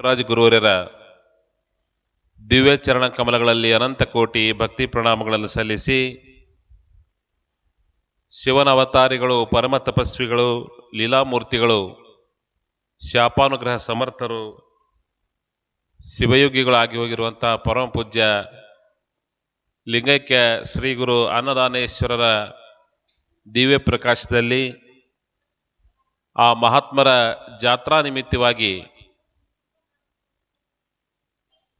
ರಾಜಗುರುವರರ ದಿವ್ಯ ಚರಣ ಕಮಲಗಳಲ್ಲಿ ಅನಂತ ಕೋಟಿ ಭಕ್ತಿ ಪ್ರಣಾಮಗಳನ್ನು ಸಲ್ಲಿಸಿ ಶಿವನ ಅವತಾರಿಗಳು, ಪರಮ ತಪಸ್ವಿಗಳು, ಲೀಲಾಮೂರ್ತಿಗಳು, ಶಾಪಾನುಗ್ರಹ ಸಮರ್ಥರು, ಶಿವಯೋಗಿಗಳಾಗಿ ಹೋಗಿರುವಂಥ ಪರಮ ಪೂಜ್ಯ ಲಿಂಗೈಕ್ಯ ಶ್ರೀ ಗುರು ಅನ್ನದಾನೇಶ್ವರರ ದಿವ್ಯ ಪ್ರಕಾಶದಲ್ಲಿ ಆ ಮಹಾತ್ಮರ ಜಾತ್ರಾ ನಿಮಿತ್ತವಾಗಿ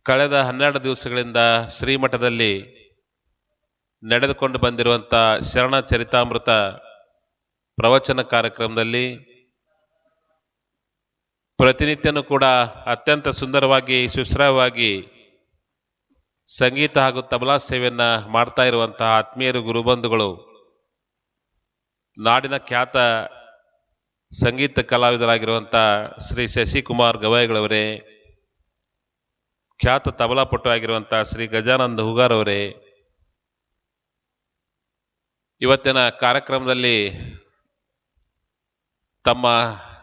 ಕಳೆದ ಹನ್ನೆರಡು ದಿವಸಗಳಿಂದ ಶ್ರೀಮಠದಲ್ಲಿ ನಡೆದುಕೊಂಡು ಬಂದಿರುವಂಥ ಶರಣ ಚರಿತಾಮೃತ ಪ್ರವಚನ ಕಾರ್ಯಕ್ರಮದಲ್ಲಿ ಪ್ರತಿನಿತ್ಯನೂ ಕೂಡ ಅತ್ಯಂತ ಸುಂದರವಾಗಿ ಶುಶ್ರವಾಗಿ ಸಂಗೀತ ಹಾಗೂ ತಬಲಾ ಸೇವೆಯನ್ನು ಮಾಡ್ತಾ ಇರುವಂತಹ ಆತ್ಮೀಯರು, ಗುರುಬಂಧುಗಳು, ನಾಡಿನ ಖ್ಯಾತ ಸಂಗೀತ ಕಲಾವಿದರಾಗಿರುವಂಥ ಶ್ರೀ ಶಶಿಕುಮಾರ್ ಗವಾಯಿಗಳವರೇ ಖ್ಯಾತ ತಬಲಾಪಟು ಆಗಿರುವಂಥ ಶ್ರೀ ಗಜಾನಂದ ಹುಗಾರವರೇ ಇವತ್ತಿನ ಕಾರ್ಯಕ್ರಮದಲ್ಲಿ ತಮ್ಮ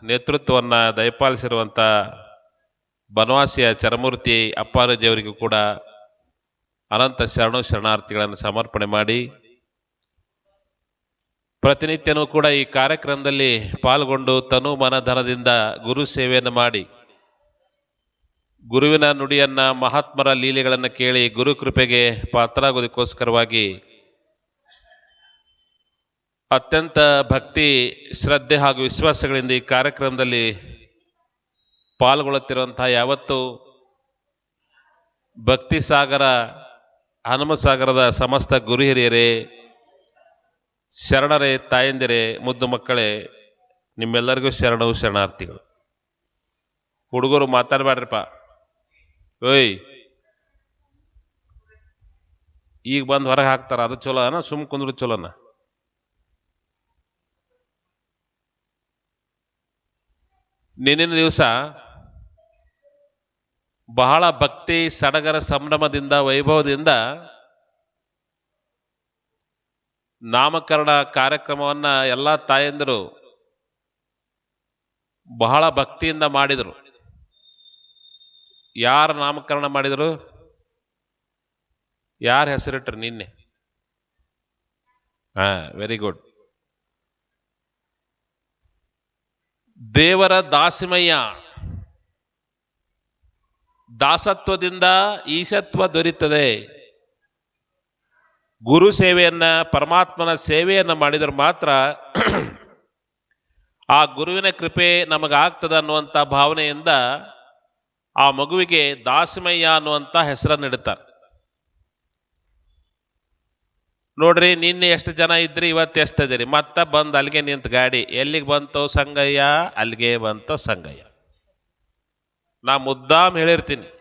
ನೇತೃತ್ವವನ್ನು ದಯಪಾಲಿಸಿರುವಂಥ ಬನವಾಸಿಯ ಚರಮೂರ್ತಿ ಅಪ್ಪಾರಜಿಯವರಿಗೂ ಕೂಡ ಅನಂತ ಶರಣು ಶರಣಾರ್ಥಿಗಳನ್ನು ಸಮರ್ಪಣೆ ಮಾಡಿ, ಪ್ರತಿನಿತ್ಯನೂ ಕೂಡ ಈ ಕಾರ್ಯಕ್ರಮದಲ್ಲಿ ಪಾಲ್ಗೊಂಡು ತನು ಮನಧನದಿಂದ ಗುರು ಸೇವೆಯನ್ನು ಮಾಡಿ ಗುರುವಿನ ನುಡಿಯನ್ನು ಮಹಾತ್ಮರ ಲೀಲೆಗಳನ್ನು ಕೇಳಿ ಗುರು ಕೃಪೆಗೆ ಪಾತ್ರರಾಗೋದಕ್ಕೋಸ್ಕರವಾಗಿ ಅತ್ಯಂತ ಭಕ್ತಿ, ಶ್ರದ್ಧೆ ಹಾಗೂ ವಿಶ್ವಾಸಗಳಿಂದ ಈ ಕಾರ್ಯಕ್ರಮದಲ್ಲಿ ಪಾಲ್ಗೊಳ್ಳುತ್ತಿರುವಂಥ ಯಾವತ್ತು ಭಕ್ತಿ ಸಾಗರ, ಹನುಮ ಸಾಗರದ ಸಮಸ್ತ ಗುರು ಹಿರಿಯರೇ, ಶರಣರೇ, ತಾಯಂದಿರೇ, ಮುದ್ದು ಮಕ್ಕಳೇ, ನಿಮ್ಮೆಲ್ಲರಿಗೂ ಶರಣವು ಶರಣಾರ್ಥಿಗಳು. ಹುಡುಗರು ಮಾತಾಡಬೇಡ್ರಿಪ್ಪ. ಓಯ್. ಈಗ ಬಂದು ಹೊರಗೆ ಹಾಕ್ತಾರ, ಅದು ಚಲೋನ? ಸುಮ್ ಕುಂದ್ರು ಚಲೋನ? ನಿನ್ನಿನ ದಿವಸ ಬಹಳ ಭಕ್ತಿ, ಸಡಗರ, ಸಂಭ್ರಮದಿಂದ, ವೈಭವದಿಂದ ನಾಮಕರಣ ಕಾರ್ಯಕ್ರಮವನ್ನು ಎಲ್ಲ ತಾಯಂದಿರು ಬಹಳ ಭಕ್ತಿಯಿಂದ ಮಾಡಿದರು. ಯಾರ ನಾಮಕರಣ ಮಾಡಿದರು? ಯಾರ ಹೆಸರಿಟ್ರು ನಿನ್ನೆ? ಹಾ ವೆರಿ ಗುಡ್ ದೇವರ ದಾಸಿಮಯ್ಯ. ದಾಸತ್ವದಿಂದ ಈಶತ್ವ ದೊರೀತದೆ. ಗುರು ಸೇವೆಯನ್ನ, ಪರಮಾತ್ಮನ ಸೇವೆಯನ್ನ ಮಾಡಿದರೆ ಮಾತ್ರ ಆ ಗುರುವಿನ ಕೃಪೆ ನಮಗಾಗ್ತದೆ ಅನ್ನುವಂಥ ಭಾವನೆಯಿಂದ ಆ ಮಗುವಿಗೆ ದಾಸಿಮಯ್ಯ ಅನ್ನುವಂಥ ಹೆಸರನ್ನು ಇಡ್ತಾರೆ ನೋಡ್ರಿ, ನಿನ್ನೆ ಎಷ್ಟು ಜನ ಇದ್ರಿ, ಇವತ್ತು ಎಷ್ಟು ಇದೀರಿ ಮತ್ತೆ ಬಂದು ಅಲ್ಲಿಗೆ ನಿಂತು ಗಾಡಿ. ಎಲ್ಲಿಗೆ ಬಂತು ಸಂಗಯ್ಯ? ಅಲ್ಲಿಗೆ ಬಂತು ಸಂಗಯ್ಯ. ನಾ ಮುದ್ದಾಮ್ ಹೇಳಿರ್ತೀನಿ.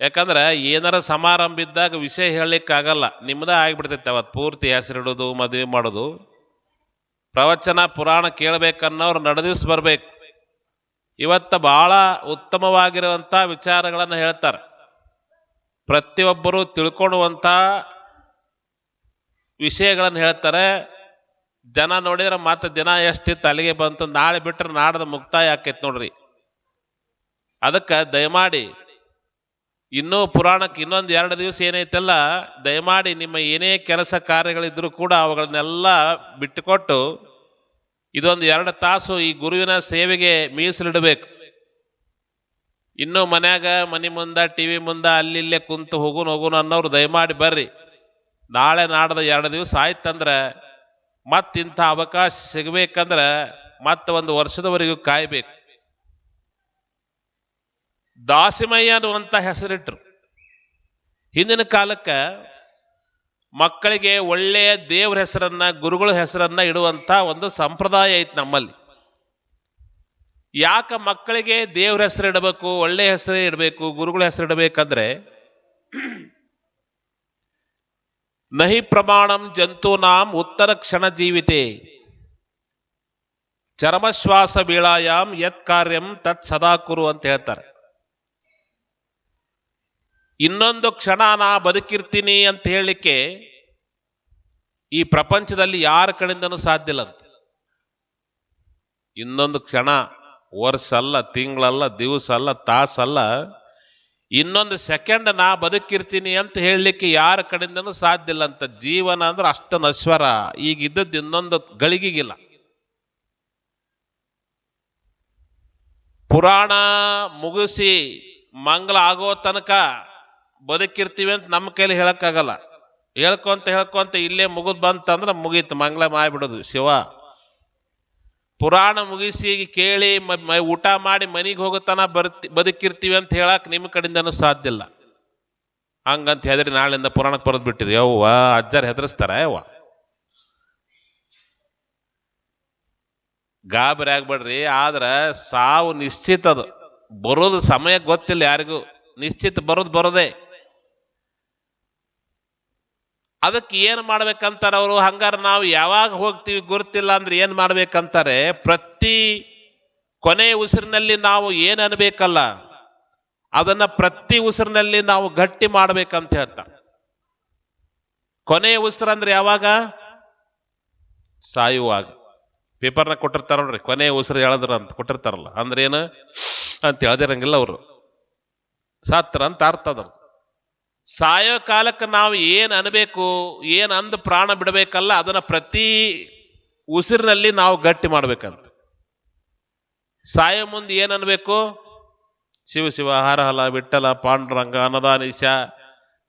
ಯಾಕಂದ್ರೆ ಏನಾರ ಸಮಾರಂಭ ಇದ್ದಾಗ ವಿಷಯ ಹೇಳಲಿಕ್ಕಾಗಲ್ಲ. ನಿಮ್ಮದೇ ಆಗಿಬಿಡ್ತೈತೆ ಅವತ್ತು. ಪೂರ್ತಿ ಹೆಸರಿಡೋದು, ಮದುವೆ ಮಾಡೋದು. ಪ್ರವಚನ, ಪುರಾಣ ಕೇಳಬೇಕನ್ನೋರು ನಡೆದಿವ್ಸ ಬರ್ಬೇಕು. ಇವತ್ತು ಬಹಳ ಉತ್ತಮವಾಗಿರುವಂಥ ವಿಚಾರಗಳನ್ನು ಹೇಳ್ತಾರೆ. ಪ್ರತಿಯೊಬ್ಬರೂ ತಿಳ್ಕೊಳ್ಳುವಂಥ ವಿಷಯಗಳನ್ನು ಹೇಳ್ತಾರೆ. ಜನ ನೋಡಿದ್ರೆ ಮತ್ತೆ ದಿನ ಎಷ್ಟಿತ್ತು ಅಲ್ಲಿಗೆ ಬಂತು, ನಾಳೆ ಬಿಟ್ಟರೆ ನಾಡದ ಮುಕ್ತಾಯ ಆಕೈತೆ ನೋಡ್ರಿ. ಅದಕ್ಕೆ ದಯಮಾಡಿ ಇನ್ನೂ ಪುರಾಣಕ್ಕೆ ಇನ್ನೊಂದು ಎರಡು ದಿವಸ ಏನೈತಲ್ಲ, ದಯಮಾಡಿ ನಿಮ್ಮ ಏನೇ ಕೆಲಸ ಕಾರ್ಯಗಳಿದ್ರೂ ಕೂಡ ಅವುಗಳನ್ನೆಲ್ಲ ಬಿಟ್ಟುಕೊಟ್ಟು ಇದೊಂದು ಎರಡು ತಾಸು ಈ ಗುರುವಿನ ಸೇವೆಗೆ ಮೀಸಲಿಡಬೇಕು. ಇನ್ನೂ ಮನ್ಯಾಗ ಮನೆ ಮುಂದೆ ಟಿ ವಿ ಮುಂದೆ, ಅಲ್ಲಿಲ್ಲೇ ಕುಂತು ಹೋಗು ನೋಗು ಅನ್ನೋರು ದಯಮಾಡಿ ಬರ್ರಿ. ನಾಳೆ ನಾಡದ ಎರಡು ದಿವಸ ಆಯ್ತಂದ್ರೆ ಮತ್ತಿಂಥ ಅವಕಾಶ ಸಿಗಬೇಕಂದ್ರೆ ಮತ್ತೆ ಒಂದು ವರ್ಷದವರೆಗೂ ಕಾಯಬೇಕು. ದಾಸಿಮಯ್ಯ ಅನ್ನುವಂಥ ಹೆಸರಿಟ್ರು. ಹಿಂದಿನ ಕಾಲಕ್ಕೆ ಮಕ್ಕಳಿಗೆ ಒಳ್ಳೆಯ ದೇವ್ರ ಹೆಸರನ್ನ, ಗುರುಗಳ ಹೆಸರನ್ನ ಇಡುವಂಥ ಒಂದು ಸಂಪ್ರದಾಯ ಐತೆ ನಮ್ಮಲ್ಲಿ. ಯಾಕೆ ಮಕ್ಕಳಿಗೆ ದೇವ್ರ ಹೆಸರು ಇಡಬೇಕು ಒಳ್ಳೆಯ ಹೆಸರೇ ಇಡಬೇಕು, ಗುರುಗಳ ಹೆಸರು ಇಡಬೇಕಂದ್ರೆ, ನಹಿ ಪ್ರಮಾಣಂ ಜಂತೂನಾಂ ಉತ್ತರ ಕ್ಷಣ ಜೀವಿತೆ. ಚರಮಶ್ವಾಸ ಬೀಳಾಯಾಮ್ ಯತ್ ಕಾರ್ಯಂ ತತ್ ಸದಾ ಕುರು ಅಂತ ಹೇಳ್ತಾರೆ. ಇನ್ನೊಂದು ಕ್ಷಣ ನಾ ಬದುಕಿರ್ತೀನಿ ಅಂತ ಹೇಳಲಿಕ್ಕೆ ಈ ಪ್ರಪಂಚದಲ್ಲಿ ಯಾರ ಕಡೆಯಿಂದನೂ ಸಾಧ್ಯ ಇಲ್ಲ ಅಂತ. ಇನ್ನೊಂದು ಕ್ಷಣ ವರ್ಷ ಅಲ್ಲ ತಿಂಗಳಲ್ಲ ದಿವಸ ಅಲ್ಲ ತಾಸಲ್ಲ, ಇನ್ನೊಂದು ಸೆಕೆಂಡ್ ನಾ ಬದುಕಿರ್ತೀನಿ ಅಂತ ಹೇಳಲಿಕ್ಕೆ ಯಾರ ಕಡೆಯಿಂದನೂ ಸಾಧ್ಯ ಇಲ್ಲ ಅಂತ. ಜೀವನ ಅಂದ್ರೆ ಅಷ್ಟು ನಶ್ವರ ಈಗ ಇದ್ದದ್ದು ಇನ್ನೊಂದು ಗಳಿಗೆಗಿಲ್ಲ. ಪುರಾಣ ಮುಗಿಸಿ ಮಂಗಲ ಆಗೋ ತನಕ ಬದುಕಿರ್ತೀವಿ ಅಂತ ನಮ್ಮ ಕೈಲಿ ಹೇಳಕ್ಕಾಗಲ್ಲ. ಹೇಳ್ಕೊಂತ ಹೇಳ್ಕೊಂತ ಇಲ್ಲೇ ಮುಗಿದ್ ಬಂತಂದ್ರೆ ಮುಗೀತು ಮಂಗಳ ಮಾಡಿಬಿಡೋದು ಶಿವ. ಪುರಾಣ ಮುಗಿಸಿ ಕೇಳಿ ಊಟ ಮಾಡಿ ಮನೆಗೆ ಹೋಗುತ್ತಾನ ಬರ್ತಿ, ಬದುಕಿರ್ತೀವಿ ಅಂತ ಹೇಳಕ್ ನಿಮ್ಮ ಕಡೆಯಿಂದನೂ ಸಾಧ್ಯ ಇಲ್ಲ. ಹಂಗಂತ ಹೆದರಿ ನಾಳಿಂದ ಪುರಾಣಕ್ಕೆ ಬರೆದು ಬಿಟ್ಟಿರಿ. ಯವ್ವ, ಅಜ್ಜಾರು ಹೆದರಿಸ್ತಾರ ಯವ್ವ? ಗಾಬರಿ ಆಗ್ಬೇಡ್ರಿ, ಆದ್ರೆ ಸಾವು ನಿಶ್ಚಿತ ಅದು. ಬರೋದು ಸಮಯ ಗೊತ್ತಿಲ್ಲ ಯಾರಿಗೂ. ನಿಶ್ಚಿತ ಬರೋದು ಬರೋದೇ. ಅದಕ್ಕೆ ಏನು ಮಾಡ್ಬೇಕಂತಾರೆ ಅವರು ಹಂಗಾರೆ ನಾವು ಯಾವಾಗ ಹೋಗ್ತೀವಿ ಗುರುತಿಲ್ಲ ಅಂದ್ರೆ ಏನು ಮಾಡ್ಬೇಕಂತಾರೆ? ಪ್ರತಿ ಕೊನೆ ಉಸಿರಿನಲ್ಲಿ ನಾವು ಏನು ಅನ್ಬೇಕಲ್ಲ, ಅದನ್ನ ಪ್ರತಿ ಉಸಿರಿನಲ್ಲಿ ನಾವು ಗಟ್ಟಿ ಮಾಡ್ಬೇಕಂತ ಹೇಳ್ತಾರೆ ಕೊನೆ ಉಸಿರು ಅಂದ್ರೆ ಯಾವಾಗ? ಸಾಯುವಾಗ ಪೇಪರ್ನ ಕೊಟ್ಟಿರ್ತಾರ ನೋಡ್ರಿ, ಕೊನೆ ಉಸಿರು ಹೇಳಿದ್ರ ಅಂತ ಕೊಟ್ಟಿರ್ತಾರಲ್ಲ, ಅಂದ್ರೆ ಏನು? ಅಂತ ಹೇಳ್ದಿರಂಗಿಲ್ಲ ಅವರು. ಸಾತ್ರ ಅಂತ ಅರ್ಥ ಸಾಯೋ ಕಾಲಕ್ಕೆ ನಾವು ಏನು ಅನ್ನಬೇಕು ಏನು ಅಂದು ಪ್ರಾಣ ಬಿಡಬೇಕಲ್ಲ, ಅದನ್ನು ಪ್ರತಿ ಉಸಿರಿನಲ್ಲಿ ನಾವು ಗಟ್ಟಿ ಮಾಡಬೇಕಂತ. ಸಾಯೋ ಮುಂದೆ ಏನು ಅನ್ನಬೇಕು ಶಿವ ಶಿವ ಹರಹಲ ವಿಠಲ ಪಾಂಡುರಂಗ ಅನ್ನದಾನೀಶ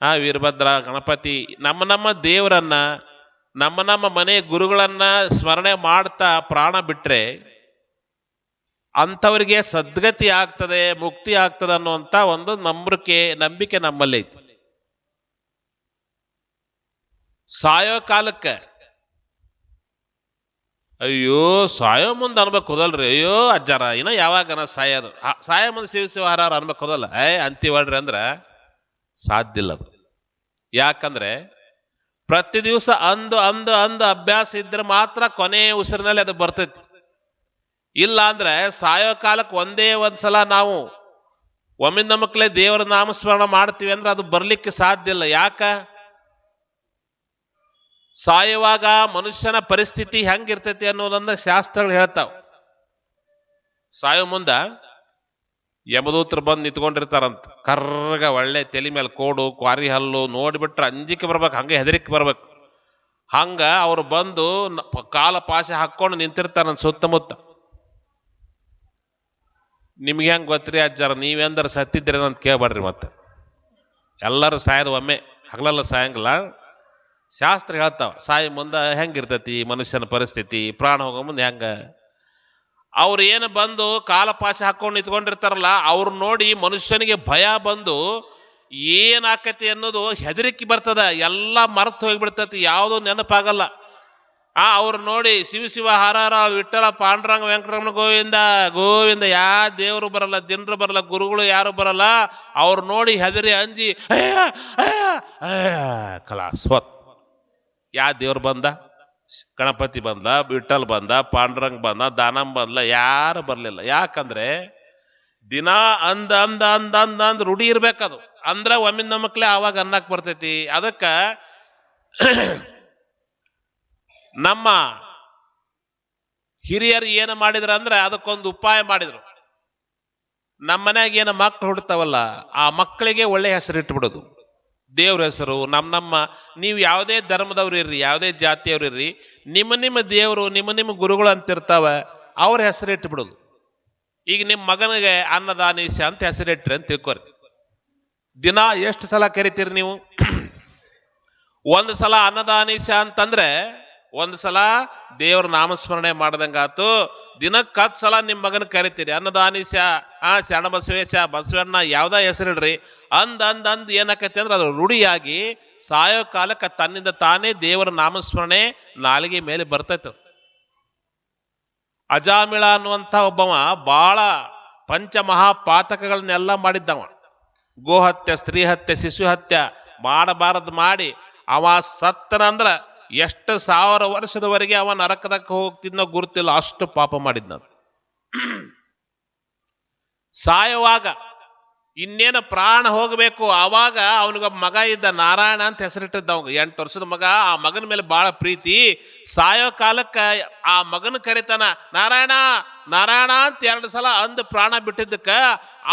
ಆ, ವೀರಭದ್ರ, ಗಣಪತಿ, ನಮ್ಮ ನಮ್ಮ ದೇವರನ್ನು, ನಮ್ಮ ನಮ್ಮ ಮನೆ ಗುರುಗಳನ್ನು ಸ್ಮರಣೆ ಮಾಡ್ತಾ ಪ್ರಾಣ ಬಿಟ್ಟರೆ ಅಂಥವ್ರಿಗೆ ಸದ್ಗತಿ ಆಗ್ತದೆ, ಮುಕ್ತಿ ಆಗ್ತದೆ ಅನ್ನುವಂಥ ಒಂದು ನಂಬಿಕೆ ನಂಬಿಕೆ ನಮ್ಮಲ್ಲಿ ಸಾಯೋ ಕಾಲಕ್ಕೆ. ಅಯ್ಯೋ, ಸಾಯೋ ಮುಂದೆ ಅನ್ಬೇಕು ಹೋದಲ್ರಿ. ಅಯ್ಯೋ, ಅಜ್ಜಾರ, ಇನ್ನ ಯಾವಾಗ ಸಾಯೋದು. ಸಾಯ ಮುಂದೆ ಶಿವ ಶಿವ ಅನ್ಬೇಕು ಹೋದಲ್ಲ. ಏ, ಅಂತೀವಳ್ರಿ ಅಂದ್ರೆ ಸಾಧ್ಯ ಇಲ್ಲ ಅದು. ಯಾಕಂದ್ರೆ ಪ್ರತಿ ದಿವಸ ಅಂದು ಅಂದು ಅಂದು ಅಭ್ಯಾಸ ಇದ್ರೆ ಮಾತ್ರ ಕೊನೆ ಉಸಿರಿನಲ್ಲಿ ಅದು ಬರ್ತೈತಿ. ಇಲ್ಲ ಅಂದ್ರೆ ಸಾಯೋ ಕಾಲಕ್ಕೆ ಒಂದೇ ಒಂದ್ಸಲ ನಾವು ಒಮ್ಮಿಂದ ಮಕ್ಕಳೇ ದೇವರ ನಾಮಸ್ಮರಣ ಮಾಡ್ತೀವಿ ಅಂದ್ರೆ ಅದು ಬರ್ಲಿಕ್ಕೆ ಸಾಧ್ಯ ಇಲ್ಲ. ಯಾಕ? ಸಾಯುವಾಗ ಮನುಷ್ಯನ ಪರಿಸ್ಥಿತಿ ಹೆಂಗಿರ್ತೈತಿ ಅನ್ನೋದನ್ನ ಶಾಸ್ತ್ರಗಳು ಹೇಳ್ತಾವೆ. ಸಾಯೋ ಮುಂದ ಯಮದೂತರು ಬಂದು ನಿಂತ್ಕೊಂಡಿರ್ತಾರಂತ. ಕರ್ರಗ ಒಳ್ಳೆ ತಲೆ ಮೇಲೆ ಕೋಡು, ಕ್ವಾರಿ ಹಲ್ಲು ನೋಡಿಬಿಟ್ರೆ ಅಂಜಿಕೆ ಬರ್ಬೇಕು, ಹಂಗೆ ಹೆದರಿಕೆ ಬರ್ಬೇಕು. ಹಂಗ ಅವ್ರು ಬಂದು ಕಾಲ ಪಾಶೆ ಹಾಕ್ಕೊಂಡು ನಿಂತಿರ್ತಾರ ಸುತ್ತಮುತ್ತ. ನಿಮ್ಗೆ ಹೆಂಗೆ ಗೊತ್ತ್ರಿ ಅಜ್ಜಾರ, ನೀವೆಂದ್ರೆ ಸತ್ತಿದ್ರೆ ಅಂತ ಕೇಳ್ಬೇಡ್ರಿ ಮತ್ತೆ. ಎಲ್ಲರೂ ಸಾಯೋದು ಒಮ್ಮೆ, ಹಗಲೆಲ್ಲ ಸಾಯಂಗಿಲ್ಲ. ಶಾಸ್ತ್ರ ಹೇಳ್ತಾವ, ಸಾಯಿ ಮುಂದೆ ಹೆಂಗಿರ್ತೈತಿ, ಮನುಷ್ಯನ ಪರಿಸ್ಥಿತಿ, ಪ್ರಾಣ ಹೋಗೋ ಮುಂದೆ ಹೆಂಗ? ಅವ್ರು ಏನು ಬಂದು ಕಾಲಪಾಶ ಹಾಕೊಂಡು ನಿಂತ್ಕೊಂಡಿರ್ತಾರಲ್ಲ, ಅವ್ರು ನೋಡಿ ಮನುಷ್ಯನಿಗೆ ಭಯ ಬಂದು ಏನಾಕತಿ ಅನ್ನೋದು ಹೆದರಿಕೆ ಬರ್ತದ, ಎಲ್ಲ ಮರೆತು ಹೋಗ್ಬಿಡ್ತೈತಿ, ಯಾವುದೂ ನೆನಪಾಗಲ್ಲ. ಆ, ಅವ್ರು ನೋಡಿ ಶಿವ ಶಿವ ಹರಹರ ವಿಠಲ ಪಾಂಡುರಂಗ, ವೆಂಕಟರಮಣ ಗೋವಿಂದ ಗೋವಿಂದ, ಯಾ ದೇವರು ಬರಲ್ಲ ಜನರು ಬರಲ್ಲ, ಗುರುಗಳು ಯಾರು ಬರಲ್ಲ, ಅವ್ರು ನೋಡಿ ಹೆದರಿ ಅಂಜಿ, ಅಯ್ಯ ಅಯ್ಯ ಅಯ್ಯ, ಕಲಾಸ್, ಹೊತ್. ಯಾ ದೇವ್ರು ಬಂದ? ಗಣಪತಿ ಬಂದ ವಿಠಲ್ ಬಂದ, ಪಾಂಡುರಂಗ್ ಬಂದ, ದಾನಂ ಬಂದ ಯಾರು ಬರಲಿಲ್ಲ. ಯಾಕಂದ್ರೆ ದಿನ ಅಂದ ಅಂದ ಅಂದ ಅಂದ ಅಂದ ರೂಢಿ ಇರ್ಬೇಕದು. ಅಂದ್ರೆ ಒಮ್ಮಿಂದ ಮಕ್ಳೆ ಆವಾಗ ಅನ್ನಕ್ಕೆ ಬರ್ತೈತಿ. ಅದಕ್ಕ ನಮ್ಮ ಹಿರಿಯರು ಏನು ಮಾಡಿದ್ರು ಅಂದ್ರೆ ಅದಕ್ಕೊಂದು ಉಪಾಯ ಮಾಡಿದ್ರು. ನಮ್ಮ ಮನ್ಯಾಗ ಏನು ಮಕ್ಳು ಹುಡ್ತಾವಲ್ಲ ಆ ಮಕ್ಕಳಿಗೆ ಒಳ್ಳೆ ಹೆಸರು ಇಟ್ಬಿಡೋದು ದೇವ್ರ ಹೆಸರು ನಮ್ಮ ನಮ್ಮ, ನೀವು ಯಾವುದೇ ಧರ್ಮದವ್ರು ಇರ್ರಿ, ಯಾವುದೇ ಜಾತಿಯವ್ರು ಇರ್ರಿ, ನಿಮ್ಮ ನಿಮ್ಮ ದೇವರು, ನಿಮ್ಮ ನಿಮ್ಮ ಗುರುಗಳು ಅಂತಿರ್ತಾವೆ, ಅವ್ರ ಹೆಸರು ಇಟ್ಬಿಡೋದು ಈಗ ನಿಮ್ಮ ಮಗನಿಗೆ ಅನ್ನದಾನೀಶ ಅಂತ ಹೆಸರಿಟ್ರಿ ಅಂತ ತಿಳ್ಕೊರಿ. ದಿನ ಎಷ್ಟು ಸಲ ಕರಿತೀರಿ ನೀವು? ಒಂದು ಸಲ ಅನ್ನದಾನೀಶ ಅಂತಂದ್ರೆ, ಒಂದು ಸಲ ದೇವ್ರ ನಾಮಸ್ಮರಣೆ ಮಾಡ್ದಂಗಾತು ದಿನಕ್ಕೆ ಹತ್ತು ಸಲ ನಿಮ್ಮ ಮಗನ ಕರಿತೀರಿ ಅನ್ನದಾನೀಶ ಆ, ಶರಣ ಬಸವೇಶ, ಬಸವಣ್ಣ, ಯಾವ್ದ ಹೆಸರಿಡ್ರಿ ಅಂದ್ ಅಂದ್ ಅಂದ್ ಏನಾಕೈತಿ ಅಂದ್ರೆ ಅದು ರೂಢಿಯಾಗಿ ಸಾಯೋ ಕಾಲಕ್ಕೆ ತನ್ನಿಂದ ತಾನೇ ದೇವರ ನಾಮಸ್ಮರಣೆ ನಾಲಿಗೆ ಮೇಲೆ ಬರ್ತೈತೆ. ಅಜಾಮಿಳ ಅನ್ನುವಂಥ ಒಬ್ಬವ ಭಾಳ ಪಂಚಮಹಾಪಾತಕಗಳನ್ನೆಲ್ಲ ಮಾಡಿದ್ದವ. ಗೋಹತ್ಯೆ ಸ್ತ್ರೀ ಹತ್ಯೆ ಶಿಶು ಹತ್ಯೆ ಮಾಡಬಾರದು ಮಾಡಿ ಅವ ಸತ್ತನ ಅಂದ್ರೆ ಎಷ್ಟು ಸಾವಿರ ವರ್ಷದವರೆಗೆ ಅವ ನರಕದಕ್ಕೆ ಹೋಗ್ತಿದ್ನೋ ಗುರುತಿಲ್ಲ ಅಷ್ಟು ಪಾಪ ಮಾಡಿದ್ನ ಸಾಯುವಾಗ ಇನ್ನೇನು ಪ್ರಾಣ ಹೋಗಬೇಕು, ಆವಾಗ ಅವನಿಗೆ ಮಗ ಇದ್ದ ನಾರಾಯಣ ಅಂತ ಹೆಸರಿಟ್ಟಿದ್ದ ಅವಾಗ. ಎಂಟು ವರ್ಷದ ಮಗ, ಆ ಮಗನ ಮೇಲೆ ಭಾಳ ಪ್ರೀತಿ. ಸಾಯೋ ಕಾಲಕ್ಕೆ ಆ ಮಗನ ಕರಿತಾನ, ನಾರಾಯಣ ನಾರಾಯಣ ಅಂತ ಎರಡು ಸಲ ಅಂದು ಪ್ರಾಣ ಬಿಟ್ಟಿದ್ದಕ್ಕೆ,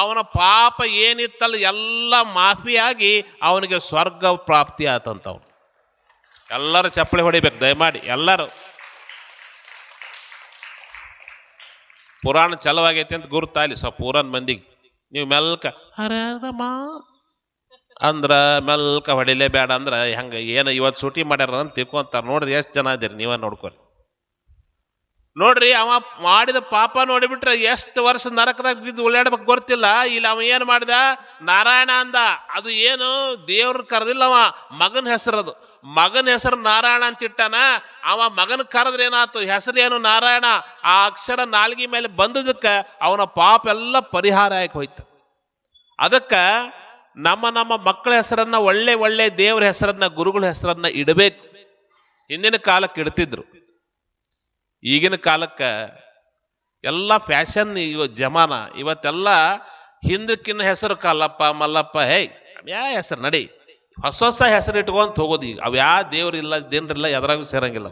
ಅವನ ಪಾಪ ಏನಿತ್ತಲ್ಲ ಎಲ್ಲ ಮಾಫಿಯಾಗಿ ಅವನಿಗೆ ಸ್ವರ್ಗ ಪ್ರಾಪ್ತಿ ಆತಂತವ್ನು ಎಲ್ಲರೂ ಚಪ್ಪಲಿ ಹೊಡಿಬೇಕು, ದಯಮಾಡಿ, ಎಲ್ಲರೂ. ಪುರಾಣ ಚಲವಾಗೈತಿ ಅಂತ ಗುರುತಾಗಲಿ ಸ್ವಲ್ಪ ಪುರಾಣ ಮಂದಿಗೆ. ನೀವು ಮೆಲ್ಕ ಹರೇ ಅಂದ್ರೆ ಮೆಲ್ಕ ಹೊಡಿಲೇ ಬೇಡ ಅಂದ್ರೆ, ಹೆಂಗೆ, ಏನು ಇವತ್ತು ಸೂಟಿ ಮಾಡ್ಯಾರ ಅಂತ ತಿಳ್ಕೊಂತಾರ, ನೋಡ್ರಿ ಎಷ್ಟು ಜನ ಇದೀರಿ, ನೀವ ನೋಡ್ಕೊರಿ. ನೋಡ್ರಿ ಅವ ಮಾಡಿದ ಪಾಪ ನೋಡಿಬಿಟ್ರೆ ಎಷ್ಟು ವರ್ಷ ನರಕದಾಗ ಬಿದ್ದು ಉಳ್ಳಾಡ್ಬೇಕು ಗೊತ್ತಿಲ್ಲ, ಇಲ್ಲಿ ಅವ ಏನು ಮಾಡಿದ? ನಾರಾಯಣ ಅಂದ. ಅದು ಏನು ದೇವ್ರ ಕರೆದಿಲ್ಲ ಅವ, ಮಗನ ಹೆಸರದು ಮಗನ ಹೆಸರು ನಾರಾಯಣ ಅಂತ ಇಟ್ಟಾನ. ಅವ ಮಗನ ಕರೆದ್ರೆ ಏನಾಯ್ತು? ಹೆಸರೇನು ನಾರಾಯಣ? ಆ ಅಕ್ಷರ ನಾಲ್ಗಿ ಮೇಲೆ ಬಂದದಕ್ಕೆ ಅವನ ಪಾಪ ಎಲ್ಲ ಪರಿಹಾರ ಆಗಿ ಹೋಯ್ತು. ಅದಕ್ಕೆ ನಮ್ಮ ನಮ್ಮ ಮಕ್ಕಳ ಹೆಸರನ್ನ, ಒಳ್ಳೆ ಒಳ್ಳೆ ದೇವರ ಹೆಸರನ್ನ, ಗುರುಗಳ ಹೆಸರನ್ನ ಇಡಬೇಕು. ಹಿಂದಿನ ಕಾಲಕ್ಕೆ ಇಡ್ತಿದ್ರು. ಈಗಿನ ಕಾಲಕ್ಕೆ ಎಲ್ಲ ಫ್ಯಾಷನ್ ಇವ ಜಮಾನ. ಇವತ್ತೆಲ್ಲ ಹಿಂದಕ್ಕಿನ್ನ ಹೆಸರು ಕಾಲಪ್ಪ ಮಲ್ಲಪ್ಪ ಹೇ ಯಾ ಹೆಸರು ನಡಿ. ಹೊಸ ಹೊಸ ಹೆಸರು ಇಟ್ಕೊಂತ ಹೋಗೋದು ಈಗ. ಅವು ಯಾವ ದೇವ್ರಿಲ್ಲ ದೇನ್ರಿಲ್ಲ ಎದ್ರಾಗೂ ಸೇರಂಗಿಲ್ಲ.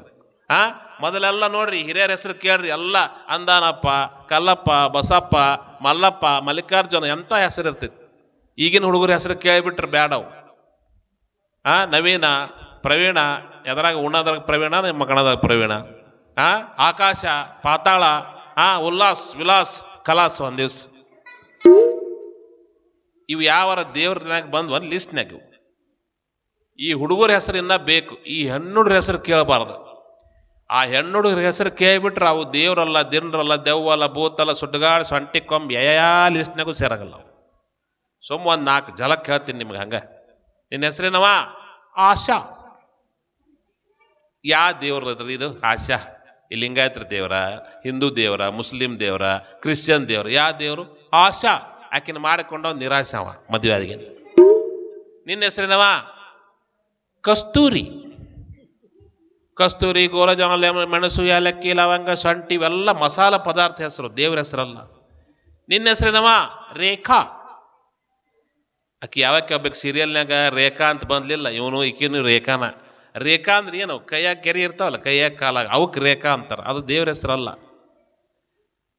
ಆ? ಮೊದಲೆಲ್ಲ ನೋಡ್ರಿ, ಹಿರಿಯರ ಹೆಸರು ಕೇಳ್ರಿ, ಎಲ್ಲ ಅಂದಾನಪ್ಪ, ಕಲ್ಲಪ್ಪ, ಬಸಪ್ಪ, ಮಲ್ಲಪ್ಪ, ಮಲ್ಲಿಕಾರ್ಜುನ, ಎಂಥ ಹೆಸರು ಇರ್ತೈತಿ. ಈಗಿನ ಹುಡುಗರ ಹೆಸರು ಕೇಳಿಬಿಟ್ರೆ ಬ್ಯಾಡವು ಆ? ನವೀನ, ಪ್ರವೀಣ, ಎದ್ರಾಗ ಉಣ್ಣದಾಗ ಪ್ರವೀಣ, ನಿಮ್ಮ ಕಣದಾಗ ಪ್ರವೀಣ. ಆ? ಆಕಾಶ, ಪಾತಾಳ, ಆ? ಉಲ್ಲಾಸ್, ವಿಲಾಸ್, ಕಲಾಸ್ ಒಂದು ದಿವ್ಸ. ಇವು ಯಾವರ ದೇವ್ರನ್ಯಾಗ ಬಂದು ಒಂದು ಲಿಸ್ಟ್ನಾಗ ಇವು. ಈ ಹುಡುಗರ ಹೆಸರಿನ್ನ ಬೇಕು. ಈ ಹೆಣ್ಣುಡ್ರ ಹೆಸರು ಕೇಳಬಾರ್ದು. ಆ ಹೆಣ್ಣುಡುಗ್ರ ಹೆಸರು ಕೇಳಿಬಿಟ್ರೆ ಅವು ದೇವರಲ್ಲ, ದಿನರಲ್ಲ, ದೆವ್ವಲ್ಲ, ಭೂತಲ್ಲ, ಸುಡ್ಗಾಡ್, ಸೊಂಟಿ ಯಯಾ ಲಿಸ್ಟ್ನಾಗೂ ಸೇರಾಗಲ್ಲ ಸುಮ್ಮ ಒಂದು ನಾಲ್ಕು ಜಲಕ್ಕೆ ಹೇಳ್ತೀನಿ ನಿಮ್ಗೆ ಹಂಗೆ. ನಿನ್ನ ಹೆಸರೇನವ ಆಶಾ. ಯಾ ದೇವ್ರದ್ರಿ ಇದು? ಆಶಾ. ಈ ಲಿಂಗಾಯತ್ರ ದೇವರ, ಹಿಂದೂ ದೇವರ, ಮುಸ್ಲಿಂ ದೇವರ, ಕ್ರಿಶ್ಚಿಯನ್ ದೇವರ. ಯಾ ದೇವರು? ಆಶಾ. ಆಕಿನ ಮಾಡಿಕೊಂಡವ್ ನಿರಾಶವ ಮದುವೆ ಆದಿಗೆ ನಿನ್ನ ಹೆಸರೇನವ ಕಸ್ತೂರಿ. ಕಸ್ತೂರಿ ಗೋಲಜಾನ ಲೆಮ- ಮೆಣಸು, ಏಲಕ್ಕಿ, ಲವಂಗ, ಶೊಂಠಿ, ಇವೆಲ್ಲ ಮಸಾಲ ಪದಾರ್ಥ ಹೆಸರು, ದೇವ್ರ ಹೆಸರಲ್ಲ. ನಿನ್ನ ಹೆಸರೇನವ ರೇಖಾ. ಆಕೆ ಯಾವಾಗ ಒಬ್ಬಕ್ಕೆ ಸೀರಿಯಲ್ನಾಗ ರೇಖಾ ಅಂತ ಬಂದಲಿಲ್ಲ, ಇವನು ಈಕಿನೂ ರೇಖಾನ. ರೇಖಾ ಅಂದ್ರೆ ಏನು? ಕೈಯಾಗ ಕೆರೆ ಇರ್ತಾವಲ್ಲ, ಕೈಯಾಗ ಕಾಲಾಗ. ಅವಕ್ಕೆ ರೇಖಾ ಅಂತಾರೆ. ಅದು ದೇವ್ರ ಹೆಸರಲ್ಲ.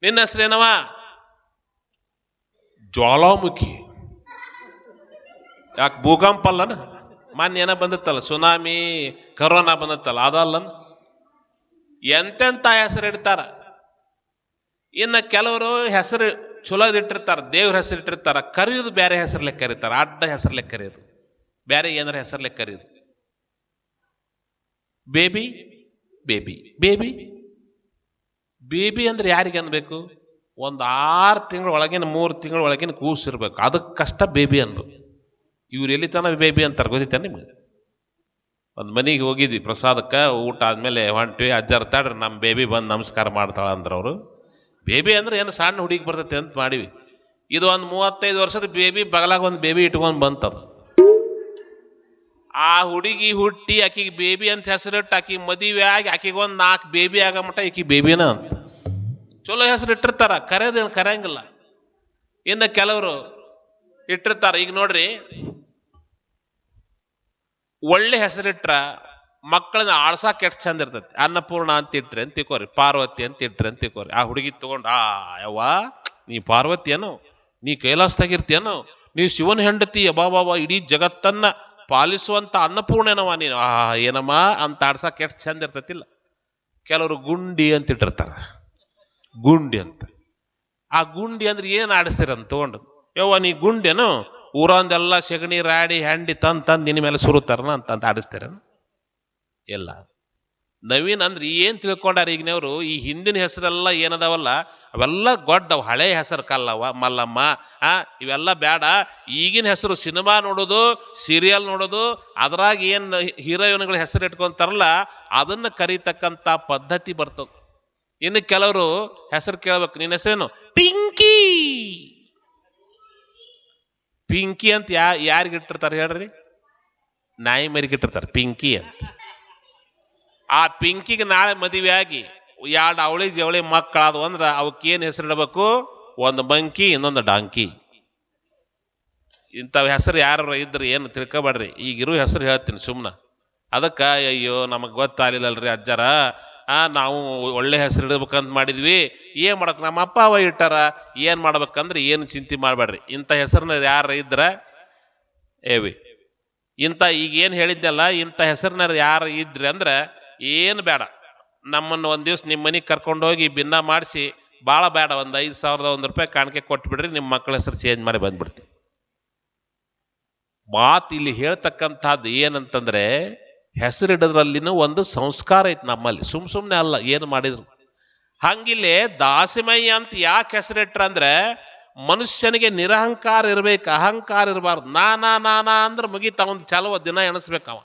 ನಿನ್ನ ಹೆಸರೇನವ ಜ್ವಾಲಾಮುಖಿ. ಯಾಕೆ ಭೂಕಂಪ ಅಲ್ಲನ ಮೊನ್ನೆ ಏನೋ ಬಂದಿತ್ತಲ್ಲ, ಸುನಾಮಿ, ಕರೋನಾ ಬಂದಿತ್ತಲ್ಲ ಅದಲ್ಲ ಎಂತೆಂಥ ಹೆಸರು ಇಡ್ತಾರ? ಇನ್ನು ಕೆಲವರು ಹೆಸರು ಚಲೋದ್ ಇಟ್ಟಿರ್ತಾರ ದೇವ್ರ ಹೆಸರು ಇಟ್ಟಿರ್ತಾರೆ, ಕರೆಯೋದು ಬೇರೆ ಹೆಸರ್ಲೆ ಕರೀತಾರೆ ಅಡ್ಡ ಹೆಸರ್ಲೆ ಕರೆಯೋದು ಬೇರೆ ಏನಾರ ಹೆಸರ್ಲೆ ಕರೆಯೋದು ಬೇಬಿ ಬೇಬಿ ಬೇಬಿ. ಬೇಬಿ ಅಂದ್ರೆ ಯಾರಿಗೆ ಅನ್ಬೇಕು? ಒಂದು ಆರು ತಿಂಗಳ ಒಳಗಿನ, ಮೂರು ತಿಂಗಳ ಒಳಗಿನ ಕೂಸಿರ್ಬೇಕು. ಅದಕ್ಕೆ ಕಷ್ಟ ಬೇಬಿ ಅನ್ಬೇಕು. ಇವ್ರು ಎಲ್ಲಿ ತನ ಬೇಬಿ ಅಂತಾರೆ ಗೊತ್ತಿತ್ತ ನಿಮ್ಗೆ? ಒಂದು ಮನೆಗೆ ಹೋಗಿದ್ವಿ ಪ್ರಸಾದಕ್ಕೆ, ಊಟ ಆದಮೇಲೆ ಹೊಂಟ್ವಿ ಅಜ್ಜರ್ ತಾಡ್ರಿ ನಮ್ಮ ಬೇಬಿ ಬಂದು ನಮಸ್ಕಾರ ಮಾಡ್ತಾಳೆ ಅಂದ್ರೆ ಅವರು. ಬೇಬಿ ಅಂದ್ರೆ ಏನು ಸಣ್ಣ ಹುಡುಗಿ ಬರ್ತೈತೆ ಅಂತ ಮಾಡಿವಿ. ಇದು ಒಂದು ಮೂವತ್ತೈದು ವರ್ಷದ ಬೇಬಿ, ಬಗಲಾಗ ಒಂದು ಬೇಬಿ ಇಟ್ಕೊಂಡು ಬಂತದು. ಆ ಹುಡುಗಿ ಹುಟ್ಟಿ ಆಕಿಗೆ ಬೇಬಿ ಅಂತ ಹೆಸರಿಟ್ಟು ಆಕಿಗೆ ಮದುವೆ ಆಗಿ ಆಕಿಗೆ ಒಂದು ನಾಲ್ಕು ಬೇಬಿ ಆಗೋ ಮಟ್ಟ ಆಕಿ ಬೇಬಿನ ಅಂತ. ಚಲೋ ಹೆಸರು ಇಟ್ಟಿರ್ತಾರ, ಕರೆಯೋದೇನು ಕರೆಯಂಗಿಲ್ಲ ಇನ್ನು ಕೆಲವರು ಇಟ್ಟಿರ್ತಾರೆ. ಈಗ ನೋಡ್ರಿ ಒಳ್ಳೆ ಹೆಸರಿಟ್ರ ಮಕ್ಕಳನ್ನ ಆಳ್ಸಾಕ್ ಎಷ್ಟು ಚಂದ ಇರ್ತೈತಿ. ಅನ್ನಪೂರ್ಣ ಅಂತ ಇಟ್ರಿ ಅಂತ ತಿಕೋರಿ ಪಾರ್ವತಿ ಅಂತ ಇಟ್ರಿ ಅಂತ ತಿಳ್ಕೊರಿ. ಆ ಹುಡುಗಿ ತಗೊಂಡು, ಆ, ಯವ್ವ, ನೀ ಪಾರ್ವತಿ ಏನೋ, ನೀ ಕೈಲಾಸದಾಗಿರ್ತೀಯನೋ, ನೀ ಶಿವನ ಹೆಂಡತಿ ಬಾಬಾ ಇಡೀ ಜಗತ್ತನ್ನ ಪಾಲಿಸುವಂತ ಅನ್ನಪೂರ್ಣನವ ನೀನು. ಆ, ಏನಮ್ಮ, ಅಂತ ಆಡ್ಸಕ್ ಎಷ್ಟು ಚಂದ ಇರ್ತೈತಿಲ್ಲ. ಕೆಲವರು ಗುಂಡಿ ಅಂತ ಇಟ್ಟಿರ್ತಾರೆ. ಗುಂಡಿ ಅಂತ. ಆ ಗುಂಡಿ ಅಂದ್ರೆ ಏನು ಆಡಿಸ್ತೀರ ಅಂತ ತಗೊಂಡು, ಯವ್ವ, ನೀ ಗುಂಡೇನು ಊರಂದೆಲ್ಲ ಸೆಗಣಿ, ರಾಡಿ, ಹ್ಯಾಂಡಿ ತಂದು ತಂದು ನಿನ್ನ ಮೇಲೆ ಸುರುತ್ತಾರನ ಅಂತಂತ ಆಡಿಸ್ತಾರೆ. ಎಲ್ಲ. ನವೀನ್ ಅಂದ್ರೆ ಏನು ತಿಳ್ಕೊಂಡಾರ ಈಗಿನವರು? ಈ ಹಿಂದಿನ ಹೆಸರೆಲ್ಲ ಏನದವಲ್ಲ? ಅವೆಲ್ಲ ಗೊಡ್ಡವು, ಹಳೆ ಹೆಸರು ಕಲ್ಲವ ಮಲ್ಲಮ್ಮ, ಆ, ಇವೆಲ್ಲ ಬೇಡ ಈಗಿನ ಹೆಸರು ಸಿನಿಮಾ ನೋಡೋದು, ಸೀರಿಯಲ್ ನೋಡೋದು, ಅದ್ರಾಗ ಏನು ಹೀರೋಯಿನ್ಗಳ ಹೆಸರು ಇಟ್ಕೊಂತಾರಲ್ಲ, ಅದನ್ನು ಕರೀತಕ್ಕಂಥ ಪದ್ಧತಿ ಬರ್ತದೆ. ಇನ್ನು ಕೆಲವರು ಹೆಸರು ಕೇಳ್ಬೇಕು. ನಿನ್ನ ಹೆಸರೇನು? ಪಿಂಕಿ! ಪಿಂಕಿ ಅಂತ ಯಾ, ಯಾರಿಗೆ ಇಟ್ಟಿರ್ತಾರೆ ಹೇಳ್ರಿ? ನಾಯಿ ಮರಿಗೆ ಇಟ್ಟಿರ್ತಾರೆ, ಪಿಂಕಿ ಅಂತ. ಆ ಪಿಂಕಿಗೆ ನಾಳೆ ಮದುವೆ ಆಗಿ ಎರಡು ಅವಳಿ ಜವಳಿ ಮಕ್ಕಳಾದವು ಅಂದ್ರೆ ಅವಕ್ಕೇನು ಹೆಸರಿಡಬೇಕು ಒಂದು ಮಂಕಿ, ಇನ್ನೊಂದು ಡಾಂಕಿ. ಇಂಥವ್ ಹೆಸರು ಯಾರು ಇದ್ರೆ ಏನು ತಿಳ್ಕೊಬೇಡ್ರಿ. ಈಗಿರೋ ಹೆಸರು ಹೇಳ್ತೀನಿ ಸುಮ್ಮನೆ ಅದಕ್ಕೆ ಅಯ್ಯೋ, ನಮಗೆ ಗೊತ್ತಾಗಲಿಲ್ಲಲ್ರಿ ಅಜ್ಜಾರ. ಆ, ನಾವು ಒಳ್ಳೆ ಹೆಸರು ಇಡಬೇಕಂತ ಮಾಡಿದ್ವಿ. ಏನು ಮಾಡಕ್ ನಮ್ಮ ಅಪ್ಪ ಅವ ಇಟ್ಟಾರ. ಏನು ಮಾಡ್ಬೇಕಂದ್ರೆ ಏನು ಚಿಂತೆ ಮಾಡಬೇಡ್ರಿ. ಇಂಥ ಹೆಸರನ್ನ ಯಾರು ಇದ್ರೆ? ಏವಿ. ಇಂಥ ಈಗ ಏನು ಹೇಳಿದ್ದೆಲ್ಲ ಇಂಥ ಹೆಸರಿನ ಯಾರು ಇದ್ರಿ ಅಂದ್ರೆ ಏನು ಬೇಡ. ನಮ್ಮನ್ನು ಒಂದು ದಿವ್ಸ ನಿಮ್ಮ ಮನೆಗೆ ಕರ್ಕೊಂಡೋಗಿ ಭಿನ್ನ ಮಾಡಿಸಿ ಭಾಳ ಬೇಡ. ಒಂದು ಐದು ಸಾವಿರದ ಒಂದು ರೂಪಾಯಿ ಕಾಣಿಕೆ ಕೊಟ್ಬಿಡ್ರಿ ನಿಮ್ಮ ಮಕ್ಕಳ ಹೆಸರು ಚೇಂಜ್ ಮಾಡಿ ಬಂದ್ಬಿಡ್ತೀವಿ. ಮಾತು ಇಲ್ಲಿ ಹೇಳ್ತಕ್ಕಂಥದ್ದು ಏನಂತಂದ್ರೆ ಹೆಸರಿಡೋದ್ರಲ್ಲಿನೂ ಒಂದು ಸಂಸ್ಕಾರ ಐತೆ ನಮ್ಮಲ್ಲಿ. ಸುಮ್ ಸುಮ್ಮನೆ ಅಲ್ಲ, ಏನು ಮಾಡಿದ್ರು? ಹಂಗಿಲ್ಲಿ ದಾಸಿಮಯ್ಯ ಅಂತ ಯಾಕೆ ಹೆಸರಿಟ್ರ ಅಂದ್ರೆ, ಮನುಷ್ಯನಿಗೆ ನಿರಹಂಕಾರ ಇರಬೇಕು, ಅಹಂಕಾರ ಇರಬಾರ್ದು. ನಾನಾ ನಾನಾ ಅಂದ್ರೆ ಮುಗಿ ಒಂದು ಚಲವ ದಿನ ಎಣಿಸ್ಬೇಕವ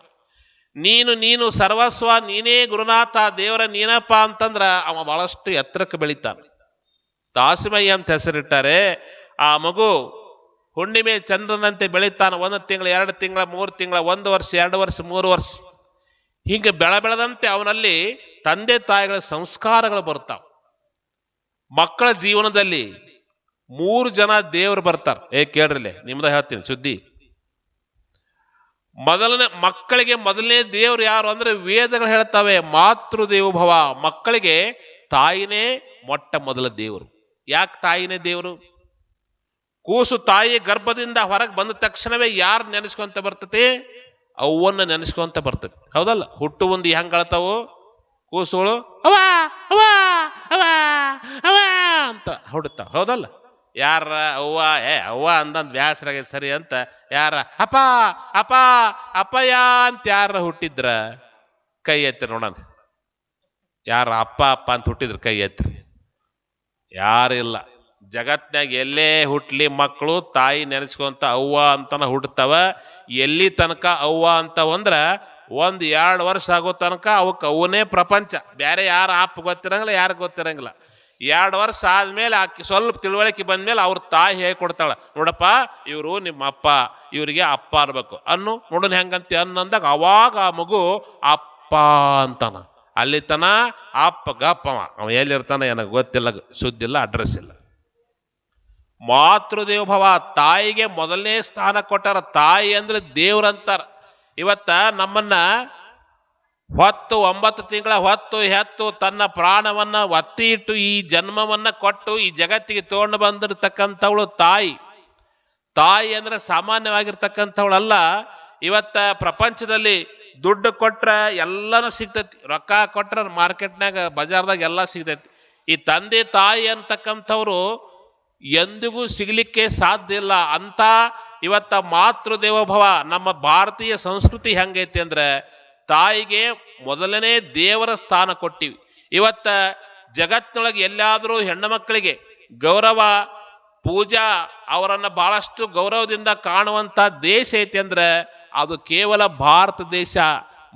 ನೀನು ನೀನು ಸರ್ವಸ್ವ, ನೀನೇ ಗುರುನಾಥ, ದೇವರ ನೀನಪ್ಪ ಅಂತಂದ್ರೆ ಅವ ಬಹಳಷ್ಟು ಎತ್ತರಕ್ಕೆ ಬೆಳಿತಾನೆ. ದಾಸಿಮಯ್ಯ ಅಂತ ಹೆಸರಿಟ್ಟಾರೆ, ಆ ಮಗು ಹುಣ್ಣಿಮೆ ಚಂದ್ರನಂತೆ ಬೆಳಿತಾನೆ. ಒಂದು ತಿಂಗಳು, ಎರಡು ತಿಂಗಳ, ಮೂರು ತಿಂಗಳ, ಒಂದು ವರ್ಷ, ಎರಡು ವರ್ಷ, ಮೂರು ವರ್ಷ. ಹೀಗೆ ಬೆಳ ಬೆಳೆದಂತೆ ಅವನಲ್ಲಿ ತಂದೆ ತಾಯಿಗಳ ಸಂಸ್ಕಾರಗಳು ಬರ್ತಾವೆ ಮಕ್ಕಳ ಜೀವನದಲ್ಲಿ ಮೂರು ಜನ ದೇವರು ಬರ್ತಾರೆ. ಏ, ಕೇಳ್ರಿಲೆ, ನಿಮ್ದ ಹೇಳ್ತೀನಿ, ಸುದ್ದಿ. ಮೊದಲನೇ, ಮಕ್ಕಳಿಗೆ ಮೊದಲನೇ ದೇವರು ಯಾರು ಅಂದ್ರೆ ವೇದಗಳು ಹೇಳ್ತಾವೆ ಮಾತೃ ದೇವೋಭವ ಮಕ್ಕಳಿಗೆ ತಾಯಿನೇ ಮೊಟ್ಟ ಮೊದಲ ದೇವರು. ಯಾಕೆ ತಾಯಿನೇ ದೇವರು? ಕೂಸು ತಾಯಿ ಗರ್ಭದಿಂದ ಹೊರಗೆ ಬಂದ ತಕ್ಷಣವೇ ಯಾರು ನೆನೆಸ್ಕೊಂತ ಬರ್ತತೆ ಅವನ್ನ ನೆನೆಸ್ಕೊಂತ ಬರ್ತದೆ. ಹೌದಲ್ಲ? ಹುಟ್ಟು ಒಂದು ಹೆಂಗ್ ಕಳ್ತಾವೋ ಕೂಸುಗಳು ಅವಾ ಅವಾ ಅವಾ ಅವ ಅಂತ ಹುಡುತ್ತಾವ ಹೌದಲ್ಲ? ಯಾರ ಅವ್ವ, ಏ, ಅವ್ವ ಅಂದಂದ್ ಬ್ಯಾಸರಾಗೈತೆ ಸರಿ ಅಂತ ಯಾರ, ಅಪ್ಪ ಅಪ್ಪ, ಅಪ್ಪಯ್ಯ ಅಂತ ಯಾರ ಹುಟ್ಟಿದ್ರ? ಕೈ ಎತ್ತಿರಿ ನೋಡೋಣ. ಯಾರ ಅಪ್ಪ ಅಪ್ಪ ಅಂತ ಹುಟ್ಟಿದ್ರ ಕೈ ಎತ್ತಿರಿ ಯಾರಿಲ್ಲ. ಜಗತ್ನಾಗ ಎಲ್ಲೇ ಹುಟ್ಲಿ ಮಕ್ಕಳು ತಾಯಿ ನೆನೆಸ್ಕೊಂತ ಅವ್ವ ಅಂತನ ಹುಟ್ಟುತ್ತವ ಎಲ್ಲಿ ತನಕ ಅವ್ವ ಅಂತವಂದ್ರ ಒಂದು ಎರಡು ವರ್ಷ ಆಗೋ ತನಕ ಅವಕ್ಕೆ ಅವನೇ ಪ್ರಪಂಚ. ಬೇರೆ ಯಾರು ಆಪ್ ಗೊತ್ತಿರಂಗಿಲ್ಲ ಯಾರು ಗೊತ್ತಿರಂಗಿಲ್ಲ. ಎರಡು ವರ್ಷ ಆದಮೇಲೆ ಆಕೆ ಸ್ವಲ್ಪ ತಿಳುವಳಿಕೆ ಬಂದಮೇಲೆ ಅವ್ರ ತಾಯಿ ಹೇಳ್ಕೊಡ್ತಾಳ ನೋಡಪ್ಪ, ಇವರು ನಿಮ್ಮ ಅಪ್ಪ, ಇವರಿಗೆ ಅಪ್ಪ ಅನ್ಬೇಕು. ಅನ್ನು ನೋಡೋಣ ಹೆಂಗಂತ ಅನ್ನಂದಾಗ ಅವಾಗ ಆ ಮಗು ಅಪ್ಪ ಅಂತಾನ. ಅಲ್ಲಿ ತನ ಅಪ್ಪ ಗಪ್ಪವ ಅವ. ಎಲ್ಲಿರ್ತಾನ ನನಗೆ ಗೊತ್ತಿಲ್ಲ, ಸುದ್ದಿಲ್ಲ ಅಡ್ರೆಸ್ ಇಲ್ಲ. ಮಾತೃದೇವಭವ ತಾಯಿಗೆ ಮೊದಲನೇ ಸ್ಥಾನ ಕೊಟ್ಟಾರ, ತಾಯಿ ಅಂದ್ರೆ ದೇವ್ರಂತಾರ ಇವತ್ತ ನಮ್ಮನ್ನ ಹೊತ್ತು, ಒಂಬತ್ತು ತಿಂಗಳ ಹೊತ್ತು, ಹೆತ್ತು ತನ್ನ ಪ್ರಾಣವನ್ನ ಒತ್ತಿ ಇಟ್ಟು ಈ ಜನ್ಮವನ್ನ ಕೊಟ್ಟು ಈ ಜಗತ್ತಿಗೆ ತಗೊಂಡು ಬಂದಿರತಕ್ಕಂಥವಳು ತಾಯಿ. ತಾಯಿ ಅಂದ್ರೆ ಸಾಮಾನ್ಯವಾಗಿರ್ತಕ್ಕಂಥವಳಲ್ಲ. ಇವತ್ತ ಪ್ರಪಂಚದಲ್ಲಿ ದುಡ್ಡು ಕೊಟ್ಟರೆ ಎಲ್ಲನೂ ಸಿಗ್ತೈತಿ. ರೊಕ್ಕ ಕೊಟ್ರ ಮಾರ್ಕೆಟ್ನಾಗ, ಬಜಾರ್ದಾಗ ಎಲ್ಲ ಸಿಗ್ತೈತಿ. ಈ ತಂದೆ ತಾಯಿ ಅಂತಕ್ಕಂಥವ್ರು ಎಂದಿಗೂ ಸಿಗಲಿಕ್ಕೆ ಸಾಧ್ಯ ಇಲ್ಲ ಅಂತ ಇವತ್ತ ಮಾತೃ ದೇವೋಭವ, ನಮ್ಮ ಭಾರತೀಯ ಸಂಸ್ಕೃತಿ ಹೆಂಗೈತಿ ಅಂದ್ರೆ ತಾಯಿಗೆ ಮೊದಲನೇ ದೇವರ ಸ್ಥಾನ ಕೊಟ್ಟಿವಿ. ಇವತ್ತ ಜಗತ್ತಿನೊಳಗೆ ಎಲ್ಲಾದರೂ ಹೆಣ್ಣು ಮಕ್ಕಳಿಗೆ ಗೌರವ, ಪೂಜಾ ಅವರನ್ನು ಬಹಳಷ್ಟು ಗೌರವದಿಂದ ಕಾಣುವಂತ ದೇಶ ಐತಿ ಅಂದ್ರೆ ಅದು ಕೇವಲ ಭಾರತ ದೇಶ.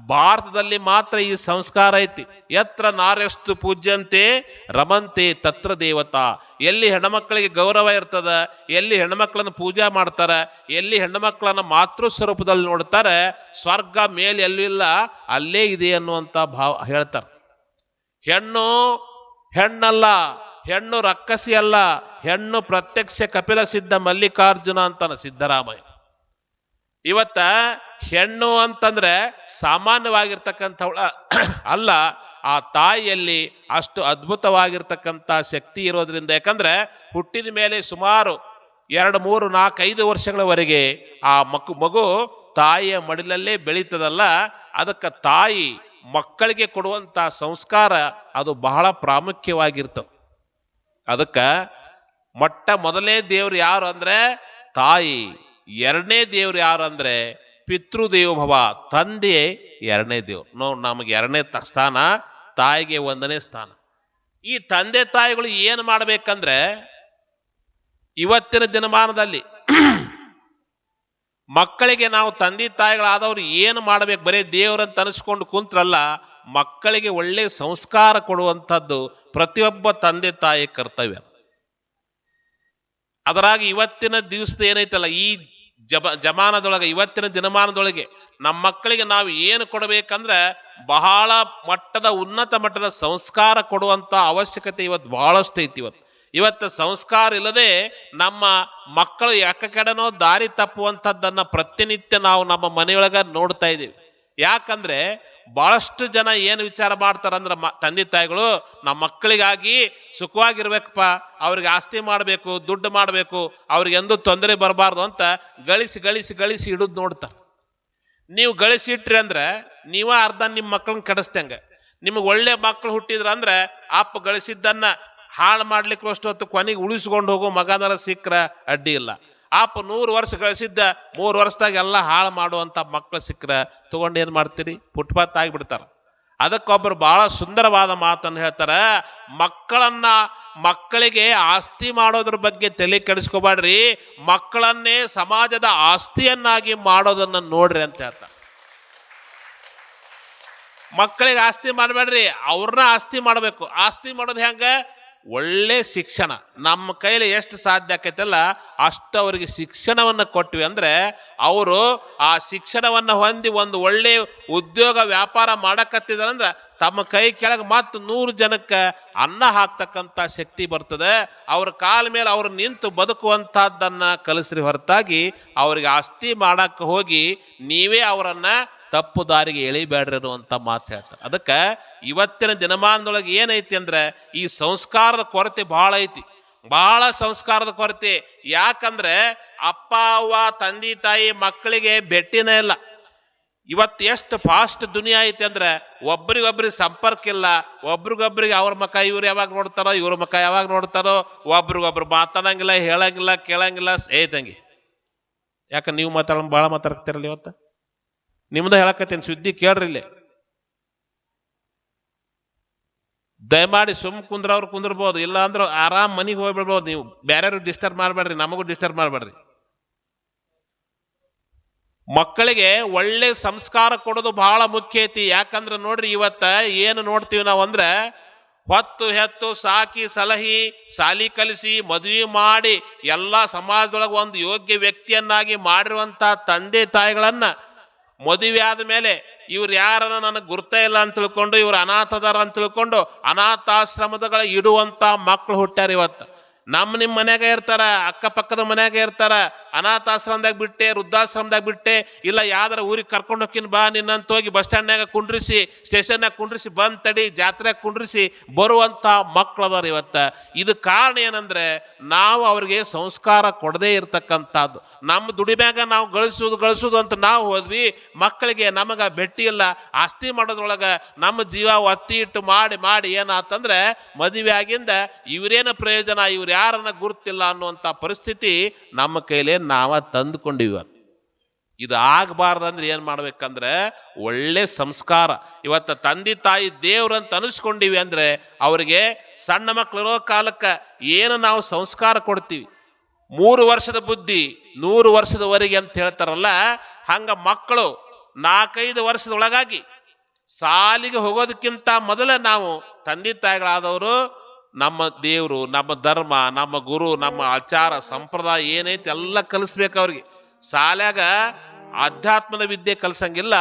ಭಾರತದಲ್ಲಿ ಮಾತ್ರ ಈ ಸಂಸ್ಕಾರ ಐತಿ. ಎತ್ರ ನಾರ್ಯಸ್ತು ಪೂಜ್ಯಂತೆ, ರಮಂತೆ ತತ್ರ ದೇವತಾ. ಎಲ್ಲಿ ಹೆಣ್ಮಕ್ಳಿಗೆ ಗೌರವ ಇರ್ತದ, ಎಲ್ಲಿ ಹೆಣ್ಮಕ್ಳನ್ನ ಪೂಜಾ ಮಾಡ್ತಾರ, ಎಲ್ಲಿ ಹೆಣ್ಮಕ್ಳನ್ನ ಮಾತೃ ಸ್ವರೂಪದಲ್ಲಿ ನೋಡ್ತಾರೆ, ಸ್ವರ್ಗ ಮೇಲೆ ಎಲ್ಲೂ ಇಲ್ಲ, ಅಲ್ಲೇ ಇದೆ ಅನ್ನುವಂಥ ಭಾವ ಹೇಳ್ತಾರೆ. ಹೆಣ್ಣು ಹೆಣ್ಣಲ್ಲ, ಹೆಣ್ಣು ರಕ್ಕಸಿ ಅಲ್ಲ, ಹೆಣ್ಣು ಪ್ರತ್ಯಕ್ಷ ಕಪಿಲ ಸಿದ್ಧ ಮಲ್ಲಿಕಾರ್ಜುನ ಅಂತಾನೆ ಸಿದ್ದರಾಮಯ್ಯ. ಇವತ್ತ ಹೆಣ್ಣು ಅಂತಂದ್ರೆ ಸಾಮಾನ್ಯವಾಗಿರ್ತಕ್ಕಂಥವಳ ಅಲ್ಲ, ಆ ತಾಯಿಯಲ್ಲಿ ಅಷ್ಟು ಅದ್ಭುತವಾಗಿರ್ತಕ್ಕಂಥ ಶಕ್ತಿ ಇರೋದ್ರಿಂದ. ಯಾಕಂದ್ರೆ ಹುಟ್ಟಿದ ಮೇಲೆ ಸುಮಾರು ಎರಡು, ಮೂರು ನಾಲ್ಕೈದು ವರ್ಷಗಳವರೆಗೆ ಆ ಮಕ್, ಮಗು ತಾಯಿಯ ಮಡಿಲಲ್ಲೇ ಬೆಳೀತದಲ್ಲ, ಅದಕ್ಕೆ ತಾಯಿ ಮಕ್ಕಳಿಗೆ ಕೊಡುವಂಥ ಸಂಸ್ಕಾರ ಅದು ಬಹಳ ಪ್ರಾಮುಖ್ಯವಾಗಿರ್ತವೆ ಅದಕ್ಕೆ ಮೊಟ್ಟ ಮೊದಲನೇ ದೇವ್ರು ಯಾರು ಅಂದರೆ ತಾಯಿ. ಎರಡನೇ ದೇವ್ರು ಯಾರು ಅಂದ್ರೆ ಪಿತೃದೇವೋಭವ ತಂದೆ ಎರಡನೇ ದೇವ್ರು. ನೋ ನಮಗೆ ಎರಡನೇ ಸ್ಥಾನ, ತಾಯಿಗೆ ಒಂದನೇ ಸ್ಥಾನ. ಈ ತಂದೆ ತಾಯಿಗಳು ಏನು ಮಾಡಬೇಕಂದ್ರೆ ಇವತ್ತಿನ ದಿನಮಾನದಲ್ಲಿ ಮಕ್ಕಳಿಗೆ ನಾವು ತಂದೆ ತಾಯಿಗಳಾದವ್ರು ಏನು ಮಾಡಬೇಕು? ಬರೀ ದೇವರಂತ ಅನಿಸ್ಕೊಂಡು ಕುಂತ್ರಲ್ಲ, ಮಕ್ಕಳಿಗೆ ಒಳ್ಳೆ ಸಂಸ್ಕಾರ ಕೊಡುವಂಥದ್ದು ಪ್ರತಿಯೊಬ್ಬ ತಂದೆ ತಾಯಿ ಕರ್ತವ್ಯ. ಅದರಾಗಿ ಇವತ್ತಿನ ದಿವಸದ ಏನೈತಲ್ಲ, ಈ ಜಬ ಜಮಾನದೊಳಗೆ, ಇವತ್ತಿನ ದಿನಮಾನದೊಳಗೆ ನಮ್ಮ ಮಕ್ಕಳಿಗೆ ನಾವು ಏನು ಕೊಡಬೇಕಂದ್ರೆ ಬಹಳ ಮಟ್ಟದ, ಉನ್ನತ ಮಟ್ಟದ ಸಂಸ್ಕಾರ ಕೊಡುವಂಥ ಅವಶ್ಯಕತೆ ಇವತ್ತು ಬಹಳಷ್ಟು ಐತಿ ಇವತ್ತು. ಇವತ್ತು ಸಂಸ್ಕಾರ ಇಲ್ಲದೆ ನಮ್ಮ ಮಕ್ಕಳು ಯಾಕ ಕಡೆನೋ ದಾರಿ ತಪ್ಪುವಂಥದ್ದನ್ನು ಪ್ರತಿನಿತ್ಯ ನಾವು ನಮ್ಮ ಮನೆಯೊಳಗೆ ನೋಡ್ತಾ ಇದ್ದೀವಿ. ಯಾಕಂದ್ರೆ ಬಹಳಷ್ಟು ಜನ ಏನು ವಿಚಾರ ಮಾಡ್ತಾರಂದ್ರೆ ಮ, ತಂದೆ ತಾಯಿಗಳು ನಮ್ಮ ಮಕ್ಕಳಿಗಾಗಿ ಸುಖವಾಗಿರ್ಬೇಕಪ್ಪ, ಅವ್ರಿಗೆ ಆಸ್ತಿ ಮಾಡಬೇಕು, ದುಡ್ಡು ಮಾಡಬೇಕು, ಅವ್ರಿಗೆ ಎಂದೂ ತೊಂದರೆ ಬರಬಾರ್ದು ಅಂತ ಗಳಿಸಿ ಗಳಿಸಿ ಗಳಿಸಿ ಇಡೋದು ನೋಡ್ತಾರೆ. ನೀವು ಗಳಿಸಿ ಇಟ್ರಿ ಅಂದ್ರೆ ನೀವೇ ಅರ್ಧ ನಿಮ್ಮ ಮಕ್ಕಳನ್ನ ಕೆಡಿಸ್ದಂಗೆ ನಿಮಗೆ ಒಳ್ಳೆ ಮಕ್ಕಳು ಹುಟ್ಟಿದ್ರ ಅಂದ್ರೆ ಅಪ್ಪ ಗಳಿಸಿದ್ದನ್ನು ಹಾಳು ಮಾಡ್ಲಿಕ್ಕೆ ಅಷ್ಟು ಹೊತ್ತು ಕೊನೆಗೆ ಉಳಿಸ್ಕೊಂಡು ಹೋಗೋ ಮಗನರ ಸಿಕ್ಕರೆ ಅಡ್ಡಿ ಇಲ್ಲ. ಅಪ್ಪ ನೂರು ವರ್ಷ ಗಳಿಸಿದ್ದ ಮೂರು ವರ್ಷದಾಗ ಎಲ್ಲ ಹಾಳು ಮಾಡುವಂಥ ಮಕ್ಕಳು ಸಿಕ್ಕರೆ ತೊಗೊಂಡು ಏನು ಮಾಡ್ತೀರಿ? ಫುಟ್ಪಾತ್ ಆಗಿಬಿಡ್ತಾರೆ. ಅದಕ್ಕೊಬ್ಬರು ಭಾಳ ಸುಂದರವಾದ ಮಾತನ್ನು ಹೇಳ್ತಾರೆ. ಮಕ್ಕಳನ್ನು ಮಕ್ಕಳಿಗೆ ಆಸ್ತಿ ಮಾಡೋದ್ರ ಬಗ್ಗೆ ತಲೆ ಕೆಡಿಸ್ಕೋಬೇಡ್ರಿ. ಮಕ್ಕಳನ್ನೇ ಸಮಾಜದ ಆಸ್ತಿಯನ್ನಾಗಿ ಮಾಡೋದನ್ನು ನೋಡ್ರಿ ಅಂತ ಹೇಳ್ತಾರೆ. ಮಕ್ಕಳಿಗೆ ಆಸ್ತಿ ಮಾಡಬೇಡ್ರಿ. ಅವ್ರನ್ನ ಆಸ್ತಿ ಮಾಡಬೇಕು. ಆಸ್ತಿ ಮಾಡೋದು ಹೆಂಗ? ಒಳ್ಳೆ ಶಿಕ್ಷಣ. ನಮ್ಮ ಕೈಲಿ ಎಷ್ಟು ಸಾಧ್ಯ ಆಕೈತಲ್ಲ ಅಷ್ಟು ಅವರಿಗೆ ಶಿಕ್ಷಣವನ್ನು ಕೊಟ್ವಿ ಅಂದ್ರೆ, ಅವರು ಆ ಶಿಕ್ಷಣವನ್ನು ಹೊಂದಿ ಒಂದು ಒಳ್ಳೆ ಉದ್ಯೋಗ ವ್ಯಾಪಾರ ಮಾಡಕತ್ತಿದಾರಂದ್ರೆ ತಮ್ಮ ಕೈ ಕೆಳಗೆ ಮತ್ತು ನೂರು ಜನಕ್ಕೆ ಅನ್ನ ಹಾಕ್ತಕ್ಕಂಥ ಶಕ್ತಿ ಬರ್ತದೆ. ಅವ್ರ ಕಾಲ ಮೇಲೆ ಅವ್ರು ನಿಂತು ಬದುಕುವಂಥದ್ದನ್ನು ಕಲಿಸ್ರಿ ಹೊರತಾಗಿ, ಅವ್ರಿಗೆ ಆಸ್ತಿ ಮಾಡಕ್ಕೆ ಹೋಗಿ, ನೀವೇ ಅವರನ್ನ ತಪ್ಪು ದಾರಿಗೆ ಎಳಿಬೇಡ್ರಿ ಅಂತ ಮಾತು ಹೇಳ್ತಾರೆ. ಅದಕ್ಕೆ ಇವತ್ತಿನ ದಿನಮಾನದೊಳಗೆ ಏನೈತಿ ಅಂದ್ರೆ ಈ ಸಂಸ್ಕಾರದ ಕೊರತೆ ಭಾಳ ಐತಿ. ಭಾಳ ಸಂಸ್ಕಾರದ ಕೊರತೆ. ಯಾಕಂದ್ರೆ ಅಪ್ಪ, ಅವ್ವ, ತಂದೆ, ತಾಯಿ, ಮಕ್ಕಳಿಗೆ ಭೇಟಿನೇ ಇಲ್ಲ. ಇವತ್ತು ಎಷ್ಟು ಫಾಸ್ಟ್ ದುನಿಯಾ ಐತಿ ಅಂದ್ರೆ ಒಬ್ರಿಗೊಬ್ರಿಗೆ ಸಂಪರ್ಕ ಇಲ್ಲ. ಒಬ್ರಿಗೊಬ್ರಿಗೆ ಅವ್ರ ಮಕ ಇವ್ರು ಯಾವಾಗ ನೋಡ್ತಾರೋ, ಇವ್ರ ಮಕ ಯಾವಾಗ ನೋಡ್ತಾರೋ, ಒಬ್ರಿಗೊಬ್ರು ಮಾತಾಡಂಗಿಲ್ಲ ಹೇಳಂಗಿಲ್ಲ, ಕೇಳಂಗಿಲ್ಲ ಏ ತಂಗಿ. ಯಾಕೆ ನೀವು ಮಾತಾಡೋ ಭಾಳ ಮಾತಾಡ್ತಿರಲ್ಲ ಇವತ್ತು? ನಿಮ್ದು ಹೇಳಕತ್ತೀನಿ ಸುದ್ದಿ ಕೇಳ್ರಿ ಇಲ್ಲಿ. ದಯಮಾಡಿ ಸುಮ್ ಕುಂದ್ರವ್ರು ಕುಂದ್ರಬಹುದು, ಇಲ್ಲ ಅಂದ್ರೆ ಆರಾಮ್ ಮನೆಗೆ ಹೋಗ್ಬಿಡ್ಬೋದು ನೀವು. ಬೇರೆಯವ್ರಿಗೆ ಡಿಸ್ಟರ್ಬ್ ಮಾಡಬೇಡ್ರಿ, ನಮಗೂ ಡಿಸ್ಟರ್ಬ್ ಮಾಡಬೇಡ್ರಿ. ಮಕ್ಕಳಿಗೆ ಒಳ್ಳೆ ಸಂಸ್ಕಾರ ಕೊಡೋದು ಬಹಳ ಮುಖ್ಯ ಐತಿ. ಯಾಕಂದ್ರೆ ನೋಡ್ರಿ ಇವತ್ತ ಏನು ನೋಡ್ತೀವಿ ನಾವು ಅಂದ್ರೆ ಹೊತ್ತು ಹೆತ್ತು ಸಾಕಿ ಸಲಹಿ, ಸಾಲಿ ಕಲಿಸಿ, ಮದುವೆ ಮಾಡಿ ಎಲ್ಲ ಸಮಾಜದೊಳಗೆ ಒಂದು ಯೋಗ್ಯ ವ್ಯಕ್ತಿಯನ್ನಾಗಿ ಮಾಡಿರುವಂಥ ತಂದೆ ತಾಯಿಗಳನ್ನ ಮದುವೆ ಆದ ಮೇಲೆ ಇವ್ರು ಯಾರನ್ನ ನನಗೆ ಗುರ್ತೇ ಇಲ್ಲ ಅಂತ ತಿಳ್ಕೊಂಡು, ಇವ್ರು ಅನಾಥದಾರ ಅಂತ ತಿಳ್ಕೊಂಡು ಅನಾಥಾಶ್ರಮದಗಳ ಇಡುವಂತ ಮಕ್ಕಳು ಹುಟ್ಟ್ಯಾರ ಇವತ್ತು. ನಮ್ಮ ನಿಮ್ಮ ಮನ್ಯಾಗ ಇರ್ತಾರ, ಅಕ್ಕಪಕ್ಕದ ಮನ್ಯಾಗ ಇರ್ತಾರ, ಅನಾಥಾಶ್ರಮದಾಗ ಬಿಟ್ಟೆ, ವೃದ್ಧಾಶ್ರಮದಾಗ ಬಿಟ್ಟೆ, ಇಲ್ಲ ಯಾವ್ದಾರ ಊರಿಗೆ ಕರ್ಕೊಂಡು ಹೋಗಿನ ಬಾ ನಿನ್ನಂತ ಹೋಗಿ ಬಸ್ ಸ್ಟ್ಯಾಂಡ್ನಾಗ ಕುಂಡ್ರಿಸಿ ಸ್ಟೇಷನ್ನಾಗ ಕುಂಡ್ರಿಸಿ, ಬಂದು ತಡಿ ಜಾತ್ರೆಗೆ ಕುಂಡ್ರಿಸಿ ಮಕ್ಳು ಇವತ್ತು ಇವತ್ತ. ಇದು ಕಾರಣ ಏನಂದ್ರೆ, ನಾವು ಅವ್ರಿಗೆ ಸಂಸ್ಕಾರ ಕೊಡದೇ ಇರ್ತಕ್ಕಂಥದ್ದು. ನಮ್ಮ ದುಡಿಮ್ಯಾಗ ನಾವು ಗಳಿಸೋದು ಗಳಿಸೋದು ಅಂತ ನಾವು ಹೋದ್ವಿ. ಮಕ್ಕಳಿಗೆ ನಮಗೆ ಬೆಟ್ಟಿ ಇಲ್ಲ, ಆಸ್ತಿ ಮಾಡೋದ್ರೊಳಗೆ ನಮ್ಮ ಜೀವ ಒತ್ತಿ ಇಟ್ಟು ಮಾಡಿ ಮಾಡಿ ಏನಾತಂದ್ರೆ ಮದುವೆ ಆಗಿಂದ ಇವರೇನು ಪ್ರಯೋಜನ, ಇವ್ರು ಯಾರನ್ನ ಗುರುತಿಲ್ಲ ಅನ್ನುವಂಥ ಪರಿಸ್ಥಿತಿ ನಮ್ಮ ಕೈಲೇ ನಾವ ತಂದುಕೊಂಡಿವ. ಇದು ಆಗಬಾರ್ದಂದ್ರೆ ಏನು ಮಾಡ್ಬೇಕಂದ್ರೆ ಒಳ್ಳೆ ಸಂಸ್ಕಾರ. ಇವತ್ತು ತಂದೆ, ತಾಯಿ ದೇವ್ರಂತ ಅನಿಸ್ಕೊಂಡಿವಿ ಅಂದ್ರೆ ಅವರಿಗೆ ಸಣ್ಣ ಮಕ್ಕಳಿರೋ ಕಾಲಕ್ಕೆ ಏನು ನಾವು ಸಂಸ್ಕಾರ ಕೊಡ್ತೀವಿ. ಮೂರು ವರ್ಷದ ಬುದ್ಧಿ ನೂರು ವರ್ಷದವರೆಗೆ ಅಂತ ಹೇಳ್ತಾರಲ್ಲ, ಹಂಗ ಮಕ್ಕಳು ನಾಲ್ಕೈದು ವರ್ಷದೊಳಗಾಗಿ ಸಾಲಿಗೆ ಹೋಗೋದಕ್ಕಿಂತ ಮೊದಲೇ ನಾವು ತಂದೆ ತಾಯಿಗಳಾದವರು ನಮ್ಮ ದೇವರು, ನಮ್ಮ ಧರ್ಮ, ನಮ್ಮ ಗುರು, ನಮ್ಮ ಆಚಾರ, ಸಂಪ್ರದಾಯ ಏನೈತೆ ಎಲ್ಲ ಕಲಿಸ್ಬೇಕು ಅವ್ರಿಗೆ. ಶಾಲ್ಯಾಗ ಆಧ್ಯಾತ್ಮದ ವಿದ್ಯೆ ಕಲಿಸಂಗಿಲ್ಲ,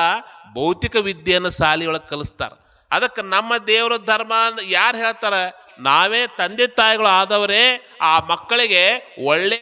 ಭೌತಿಕ ವಿದ್ಯೆಯನ್ನು ಶಾಲೆಯೊಳಗೆ ಕಲಿಸ್ತಾರೆ. ಅದಕ್ಕೆ ನಮ್ಮ ದೇವರ ಧರ್ಮ ಯಾರು ಹೇಳ್ತಾರ? ನಾವೇ ತಂದೆ ತಾಯಿಗಳು ಆದವರೇ ಆ ಮಕ್ಕಳಿಗೆ ಒಳ್ಳೆ